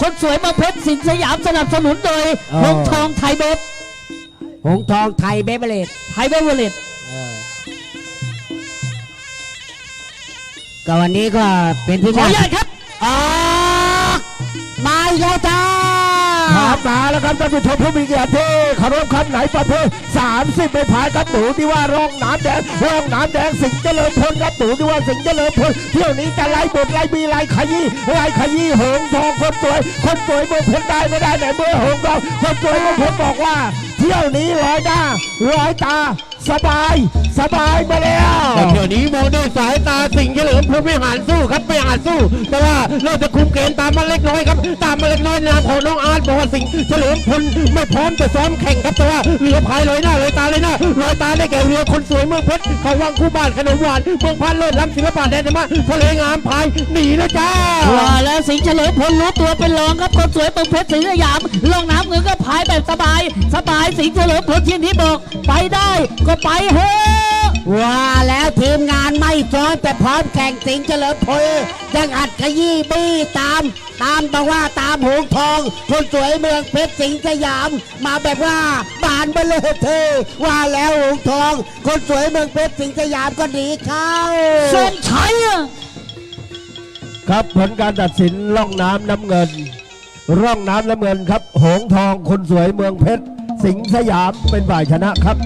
คนสวยมาเพชรสินสยามสนับสนุนโดยอ๋อหงทองไทยเบฟหงทองไทยเบเบเลตไทยเบฟเวอร์เลตก็วันนี้ก็เป็นที่ขออนุน่าญาตครับ ออกมาอีกแล้วจ้าครับ มาแล้วครับท่านผู้ชมผู้มีเกียรติที่เคารพครับไหนประเภท30ไม่พายครับหนูที่ว่าร่องน้ำแดงร่องน้ำแดงสิงเจริญพลครับหนูที่ว่าสิงเจริญพลเที่ยวนี้จะไล่บทไล่บีไล่ขยี้ไล่ขยี้หงทองคนสวย คนสวยเมื่อเพชรได้ไม่ได้ไหนเมื่อหงเราคนสวยเมื่อเพชรบอกว่า เที่ยวนี้ร้อยหน้าร้อยตาสบาย สบายมาแล้วเที่ยวนี้มองด้วยสายตาสิงเฉลิมพลไม่หันสู้ครับ ไม่หันสู้ แต่ว่าเราจะคุมเกมตามมาเล็กน้อยครับ ตามมาเล็กน้อยนามของน้องอาร์ตบอกว่าสิ่งเฉลิมพลไม่พร้อมจะซ้อมแข่งครับแต่ว่าเรือพายลอยหน้าลอยตาเลยหน้าลอยตาได้แก่เรือคนสวยเมืองเพชรเขาวังคู่บ้านขนมหวานเมืองพันเลิศล้ำศิลปะแดนธรรมะทะเลงามพายหนีแล้วจ้าว่าแล้วสิงเฉลิมพลรู้ตัวเป็นรองครับคนสวยเมืองเพชรสิงสยามลงน้ำเงินก็พายแบบสบาย สบายสิงเฉลิมพลที่ยงที่บอก ไปได้ก็ไปเถอะ ว่าแล้วทีมงานไม่ซ้อมแต่พร้อมแข่งสิงห์เฉลิมพลยังอัดขยี้บี้ตาม ตามบอกว่าตามหงทอง คนสวยเมืองเพชรสิงห์สยาม มาแบบว่าบานไปเลยเธอว่าแล้วหงทอง คนสวยเมืองเพชรสิงห์สยามก็หนีเข้าทรงชัยอะครับผลการตัดสินร่องน้ำน้ำเงิน ร่องน้ำน้ำเงินครับ หงทองคนสวยเมืองเพชรสิงห์สยามเป็นฝ่ายชนะครับ